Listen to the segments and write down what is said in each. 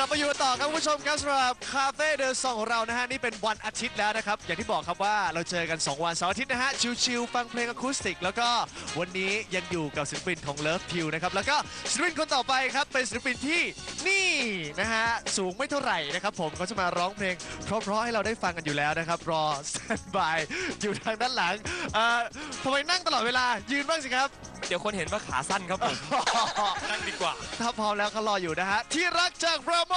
กลับมาอยู่ต่อครับคุณผู้ชมครับสำหรับคาเฟ่เดอะซองของเรานะฮะนี่เป็นวันอาทิตย์แล้วนะครับ อย่างที่บอกครับว่าเราเจอกัน 2 วันเสาร์อาทิตย์นะฮะ ชิลๆฟังเพลงอะคูสติก แล้วก็วันนี้ยังอยู่กับศิลปินของ Love p i l นะครับ แล้วก็ศิลปินคนต่อไปครับ เป็นศิลปินที่นี่นะฮะ สูงไม่เท่าไหร่นะครับผมเขาจะมาร้องเพลง เพราะๆให้เราได้ฟังกันอยู่แล้วนะครับรอสแตนบายอยู่ทางด้านหลังเอ่อทำไมนั่งตลอดเวลายืนบ้างสิครับ เดี๋ยวคนเห็นว่าขาสั้นครับผมนั่งดีกว่า ถ้าพร้อมแล้วเขารออยู่นะฮะ ที่รักจากบราโม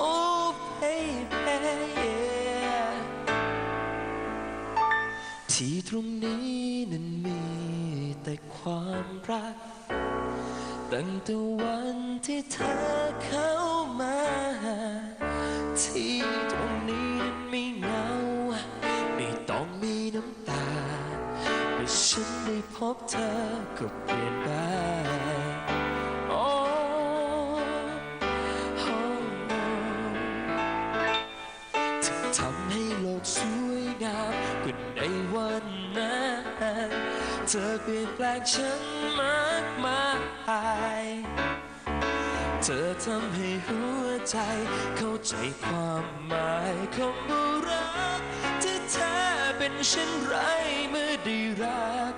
Oh, baby, yeah. ที่ตรงนี้นั้นมีแต่ความรัก ตั้งแต่วันที่เธอเข้ามา ที่ตรง พบเธอก็เปลี่ยนไปโอ้าทำให้โลกสวยงามกว่าในวันนั้นเธอเปลี่ยนแปลงฉันมากมายเธอทำให้หัวใจเข้าใจความหมายของรักที่แท้ เป็นเช่นไรเมื่อได้รัก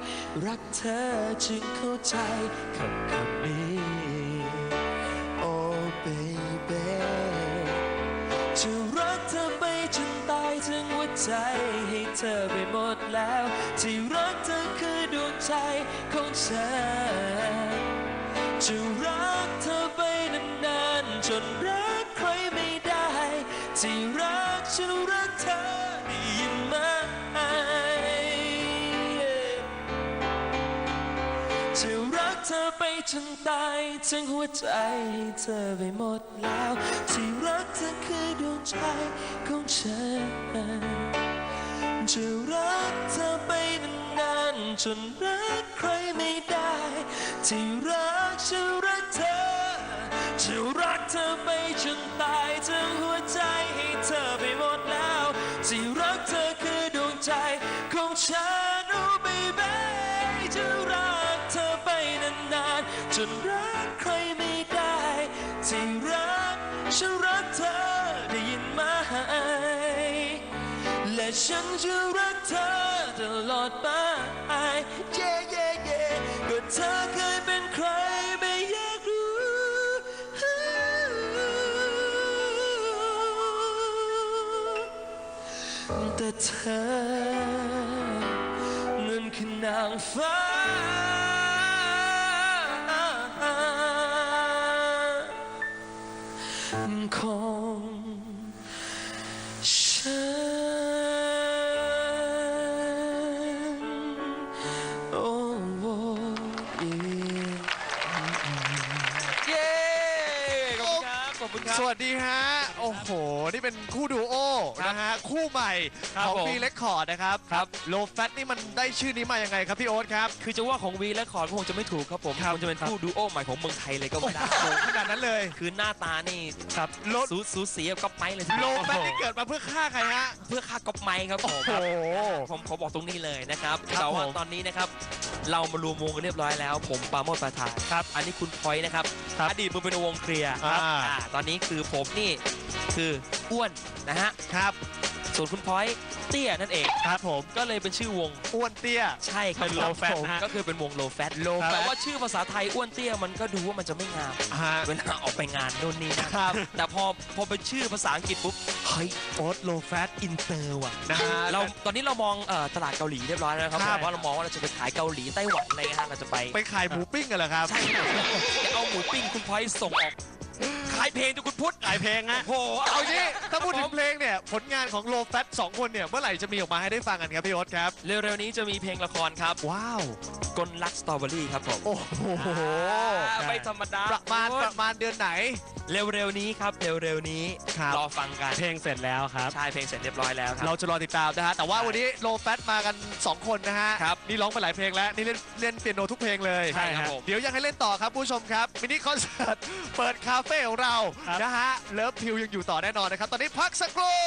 รักเธอจึงเข้าใจคำคำนี้ Oh baby จะรักเธอไปจนตายถึงหัวใจ ให้เธอไปหมดแล้ว ที่รักเธอคือดวงใจของฉันจะรักเธอไปนานๆจนรักใครไม่ได้ ที่รัก จะรักเธอไปจนตายทั้งหัวใจให้เธอไปหมดแล้ว ที่รักเธอคือดวงใจของฉัน จะรักเธอไปนานๆจนรักใครไม่ได้ ที่รักฉันรักเธอ จะรักเธอไปจนตายทั้งหัวใจให้เธอไปหมดแล้ว ที่รักเธอคือดวงใจของฉัน oh baby ฉันรักเธอได้ยินไหมและฉันจะรักเธอตลอดไป yeah yeah yeah ก็เธอเคยเป็นใครไม่อยากรู้ แต่เธอนั้นคือนางฟ้า ขอ ครับขอบคุณครับ สวัสดีฮะ โอ้โห นี่เป็นคู่ดูโอครับนะฮะ คู่ใหม่ครับของผมบีเ e คคอร์ดนะครับครับ โลแฟตนี่มันได้ชื่อนี้มายังไงครับพี่โอ๊ตครับ คือจะว่าของวีและคอร์ดคงจะไม่ถูกครับผมครับคงจะเป็นคู่ดูโอใหม่ของเมืองไทยเลยก็ไม่ได้โอ้โหขนาดนั้นเลย คือหน้าตานี่ครับโลสูสูสีกับก๊อปไม้เลยทีโลเดียวแฟตนี่เกิดมาเพื่อฆ่าใครฮะ เพื่อค่าก๊อปไม้ครับผโอ้มโห ผมขอบอกตรงนี้เลยนะครับครับแต่ว่าผมตอนนี้นะครับ เรามารวมวงกันเรียบร้อยแล้ว ผมปราโมดประธานครับ อันนี้คุณพลอยนะครับครับอดีตมือเป็นวงเคลียร์ครับอ่า อ่าตอนนี้คือผมนี่คืออ้วนนะฮะครับส่วนคุณพลอยเตี้ยนั่นเองครับผมก็เลยเป็นชื่อวงอ้วนเตี้ย ใช่ครับเป็น low ผม fat นะฮะก็คือเป็นวง low fat low fat แต่ว่าชื่อภาษาไทยอ้วนเตี้ยมันก็ดูว่ามันจะไม่งามฮะ เวลาออกไปงานโน่นนี่นะครับ แต่พอพอเป็นชื่อภาษาอังกฤษปุ๊บเฮ้ยโอ๊ตโลแฟตอินเตอร์ว่ะ นะฮะ เราตอนนี้เรามองเอ่อตลาดเกาหลีเรียบร้อยแล้วนะครับครับ แต่ว่าเรามองว่าเราจะไปขายเกาหลีไต้หวันอะไรเงี้ยฮะเราจะไปไปขายหมูปิ้งกันเหรอครับ ใช่ครับจะเอาหมูปิ้งคุณพลอยส่งออกขาย เพลงทุกคุณพุทธขายเพลงฮะ โอ้โหเอางี้ถ้าพูดถึงเพลงเนี่ย ผลงานของโลแฟตสองคนเนี่ย เมื่อไหร่จะมีออกมาให้ได้ฟังกันครับพี่โอ๊ตครับ เร็วๆนี้จะมีเพลงละครครับว้าว กลรักสตรอเบอรี่ครับผมโอ้โหอ่าไม่ธรรมดาประมาณประมาณเดือนไหน เร็วๆนี้ครับ เร็วๆนี้ครับ รอฟังกันเพลงเสร็จแล้วครับ ใช่เพลงเสร็จเรียบร้อยแล้วครับเราจะรอติดตามนะฮะแต่ว่าวันนี้โลแฟตมากัน 2 คนนะฮะครับนี่ร้องไปหลายเพลงแล้วนี่เล่นเล่นเปียโนทุกเพลงเลยใช่ครับผม เดี๋ยวยังให้เล่นต่อครับผู้ชมครับมินิคอนเสิร์ตเปิดคาเฟ่ของเราครับนะฮะเลิฟพิวยังอยู่ต่อแน่นอนนะครับ ตอนนี้พักสักครู่